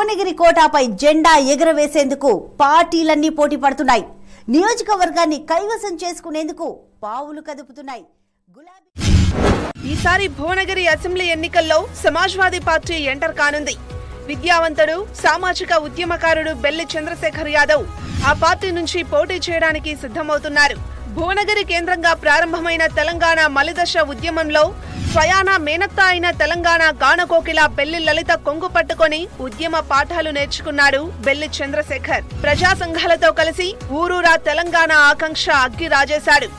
భువనగిరి కోటాపై జెండా ఎగురవేసేందుకు పార్టీలన్నీ పోటీ పడుతున్నాయి. నియోజకవర్గాన్ని కైవసం చేసుకునేందుకు పావులు కదుపుతున్నాయి. గులాబీ ఈసారి భువనగిరి అసెంబ్లీ ఎన్నికల్లో సమాజ్వాదీ పార్టీ ఎంటర్ కానుంది. విద్యావంతుడు సామాజిక ఉద్యమకారుడు బెల్లి చంద్రశేఖర్ యాదవ్ ఆ పార్టీ నుంచి పోటీ చేయడానికి సిద్ధమవుతున్నారు. భువనగిరి కేంద్రంగా ప్రారంభమైన తెలంగాణ మలిదశ ఉద్యమంలో స్వయాన మేనత్త అయిన తెలంగాణ గానకోకిల బెల్లి లలిత కొంగు పట్టుకొని ఉద్యమ పాఠాలు నేర్చుకున్నాడు బెల్లి చంద్రశేఖర్. ప్రజా సంఘాలతో కలిసి ఊరూరా తెలంగాణ ఆకాంక్ష అగ్గి రాజేశాడు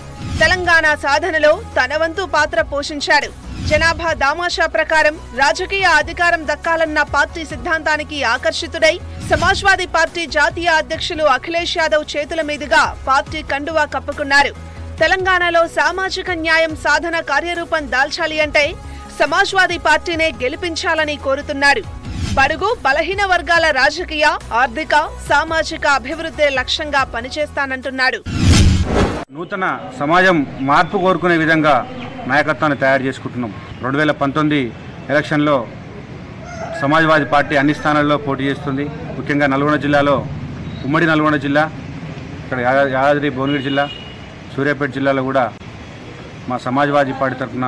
తెలంగాణ సాధనలో తన వంతు పాత్ర పోషించాడు. జనాభా దామాషా ప్రకారం రాజకీయ అధికారం దక్కాలన్న పార్టీ సిద్ధాంతానికి ఆకర్షితుడై సమాజ్వాదీ పార్టీ జాతీయ అధ్యక్షులు అఖిలేష్ యాదవ్ చేతుల మీదుగా పార్టీ కండువా కప్పుకున్నారు. తెలంగాణలో సామాజిక న్యాయం సాధన కార్యరూపం దాల్చాలి అంటే సమాజ్వాదీ పార్టీనే గెలిపించాలని కోరుతున్నారు. బడుగు బలహీన వర్గాల రాజకీయ ఆర్థిక సామాజిక అభివృద్ధి లక్ష్యంగా పనిచేస్తానంటున్నాడు. నూతన సమాజం మార్పు కోరుకునే విధంగా నాయకత్వాన్ని తయారు చేసుకుంటున్నాం. రెండు వేల పంతొమ్మిది ఎలక్షన్లో సమాజ్వాదీ పార్టీ అన్ని స్థానాల్లో పోటీ చేస్తుంది. ముఖ్యంగా నల్గొండ జిల్లాలో ఉమ్మడి నల్గొండ జిల్లా ఇక్కడ యాదా- యాదాద్రి భువనగిరి జిల్లా సూర్యాపేట జిల్లాలో కూడా మా సమాజ్వాదీ పార్టీ తరఫున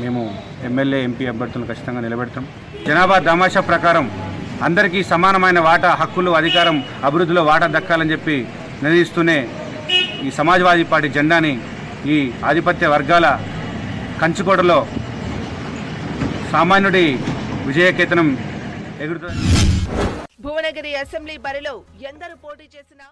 మేము ఎమ్మెల్యే ఎంపీ అభ్యర్థులను ఖచ్చితంగా నిలబెడతాం. జనాభా దామాషా ప్రకారం అందరికీ సమానమైన వాటా హక్కులు అధికారం అభివృద్ధిలో వాటా దక్కాలని చెప్పి నిర్ణయిస్తూనే ఈ సమాజ్వాదీ పార్టీ జెండాని ఈ ఆధిపత్య వర్గాల కంచుకోటలో సామాన్యుడి విజయకేతనం ఎగురుతుంది భువనగిరి అసెంబ్లీ బరిలో ఎందరు పోటీ చేసినా